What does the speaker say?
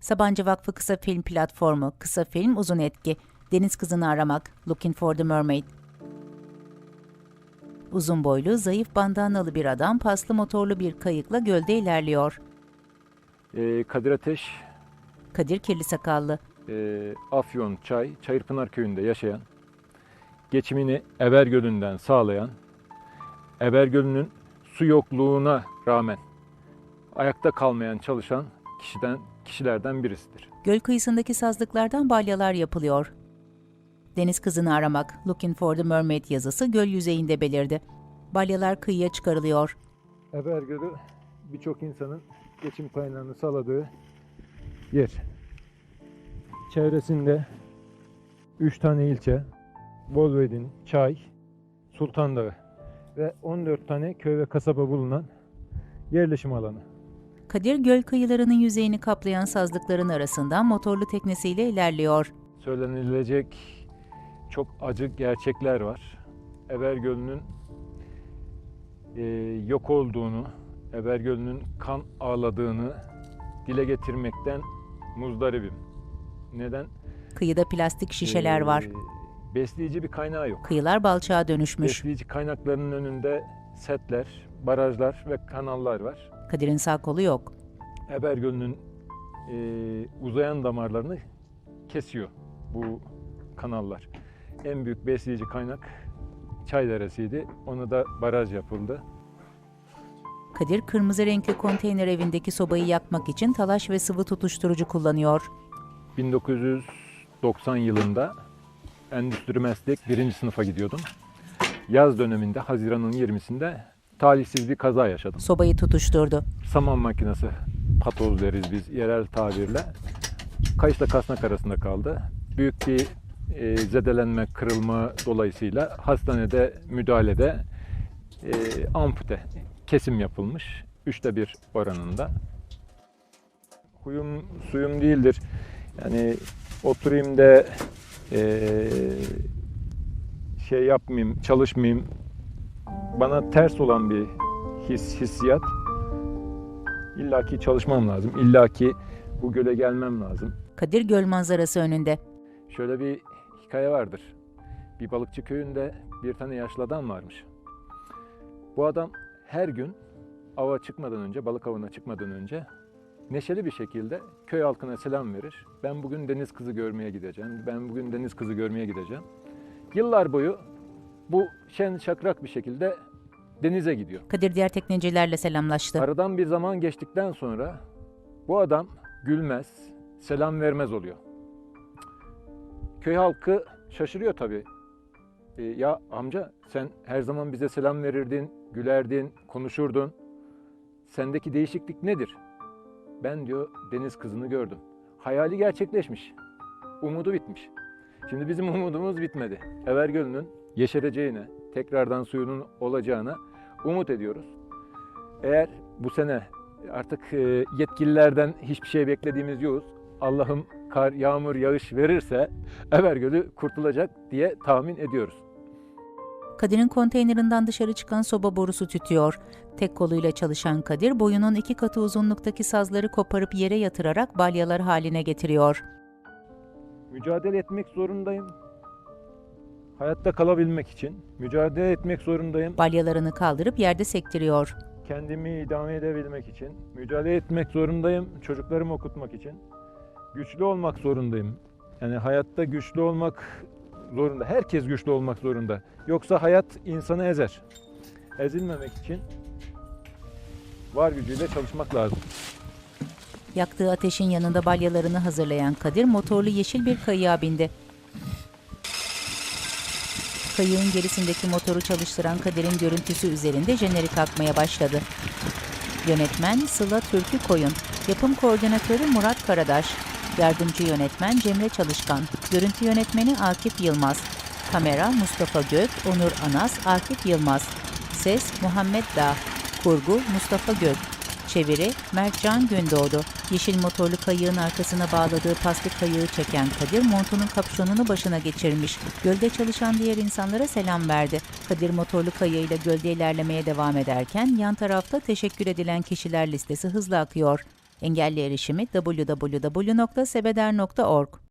Sabancı Vakfı Kısa Film Platformu, Kısa Film Uzun Etki, Deniz Kızını Aramak, Looking for the Mermaid. Uzun boylu, zayıf bandanalı bir adam paslı motorlu bir kayıkla gölde ilerliyor. Ee, Kadir Ateş, Kadir kirli sakallı. e, Afyon, Çay, Çayırpınar köyünde yaşayan, geçimini Eber Gölü'nden sağlayan, Eber Gölü'nün su yokluğuna rağmen ayakta kalmayan çalışan kişiden kişilerden birisidir. Göl kıyısındaki sazlıklardan balyalar yapılıyor. Deniz kızını aramak, Looking for the Mermaid yazısı göl yüzeyinde belirdi. Balyalar kıyıya çıkarılıyor. Eber Gölü birçok insanın geçim kaynağını sağladığı yer. Çevresinde 3 tane ilçe, Bolvedin, Çay, Sultan Dağı ve 14 tane köy ve kasaba bulunan yerleşim alanı. Kadir göl kıyılarının yüzeyini kaplayan sazlıkların arasından motorlu teknesiyle ilerliyor. Söylenilecek çok acı gerçekler var. Eber Gölü'nün e, yok olduğunu, Eber Gölü'nün kan ağladığını dile getirmekten muzdaribim. Neden? Kıyıda plastik şişeler Ee, var. Besleyici bir kaynağı yok. Kıyılar balçağa dönüşmüş. Besleyici kaynaklarının önünde setler, barajlar ve kanallar var. Kadir'in sağ kolu yok. Eber Gölü'nün e, uzayan damarlarını kesiyor bu kanallar. En büyük besleyici kaynak Çaydere'siydi. Onu da baraj yapıldı. Kadir kırmızı renkli konteyner evindeki sobayı yakmak için talaş ve sıvı tutuşturucu kullanıyor. 1990 yılında endüstri meslek birinci sınıfa gidiyordum. Yaz döneminde Haziran'ın 20'sinde talihsiz bir kaza yaşadım. Sobayı tutuşturdu. saman makinesi patoz deriz biz yerel tabirle. Kayışla kasnak arasında kaldı. Büyük bir e, zedelenme, kırılma dolayısıyla hastanede müdahalede e, ampute, kesim yapılmış. Üçte bir oranında. Huyum suyum değildir. Yani oturayım da e, şey yapmayayım, çalışmayayım. Bana ters olan bir his, hissiyat. İlla ki çalışmam lazım. İlla ki bu göle gelmem lazım. Kadir göl manzarası önünde. Şöyle bir hikaye vardır. Bir balıkçı köyünde bir tane yaşlı adam varmış. Bu adam her gün ava çıkmadan önce, balık avına çıkmadan önce neşeli bir şekilde köy halkına selam verir. Ben bugün deniz kızı görmeye gideceğim. Ben bugün deniz kızı görmeye gideceğim. Yıllar boyu bu şen şakrak bir şekilde denize gidiyor. Kadir diğer teknecilerle selamlaştı. Aradan bir zaman geçtikten sonra bu adam gülmez, selam vermez oluyor. Köy halkı şaşırıyor tabii. E, ya amca sen her zaman bize selam verirdin, gülerdin, konuşurdun. Sendeki değişiklik nedir? Ben diyor deniz kızını gördüm. Hayali gerçekleşmiş. Umudu bitmiş. Şimdi bizim umudumuz bitmedi. Evergöl'ün yeşereceğine, tekrardan suyunun olacağına umut ediyoruz. Eğer bu sene artık e, yetkililerden hiçbir şey beklediğimiz yok. Allah'ım kar, yağmur, yağış verirse Evergöl'ü kurtulacak diye tahmin ediyoruz. Kadir'in konteynerinden dışarı çıkan soba borusu tütüyor. Tek koluyla çalışan Kadir boyunun iki katı uzunluktaki sazları koparıp yere yatırarak balyalar haline getiriyor. Mücadele etmek zorundayım. Hayatta kalabilmek için mücadele etmek zorundayım. Balyalarını kaldırıp yerde sektiriyor. Kendimi idame edebilmek için mücadele etmek zorundayım. Çocuklarımı okutmak için. Güçlü olmak zorundayım. Yani hayatta güçlü olmak zorunda. Herkes güçlü olmak zorunda. Yoksa hayat insanı ezer. Ezilmemek için var gücüyle çalışmak lazım. Yaktığı ateşin yanında balyalarını hazırlayan Kadir motorlu yeşil bir kayığa bindi. Kayığın gerisindeki motoru çalıştıran Kadir'in görüntüsü üzerinde jenerik akmaya başladı. Yönetmen Sıla Türkü Koyun, yapım koordinatörü Murat Karadaş, yardımcı yönetmen Cemre Çalışkan, görüntü yönetmeni Akif Yılmaz, kamera Mustafa Gök, Onur Anas, Akif Yılmaz, ses Muhammed Dağ, kurgu Mustafa Gök, Çeviri Mertcan Gündoğdu. Yeşil motorlu kayığın arkasına bağladığı paslı kayığı çeken Kadir montunun kapşonunu başına geçirmiş. Gölde çalışan diğer insanlara selam verdi. Kadir motorlu kayığıyla gölde ilerlemeye devam ederken yan tarafta teşekkür edilen kişiler listesi hızla akıyor. Engelli erişimi www.sebeder.org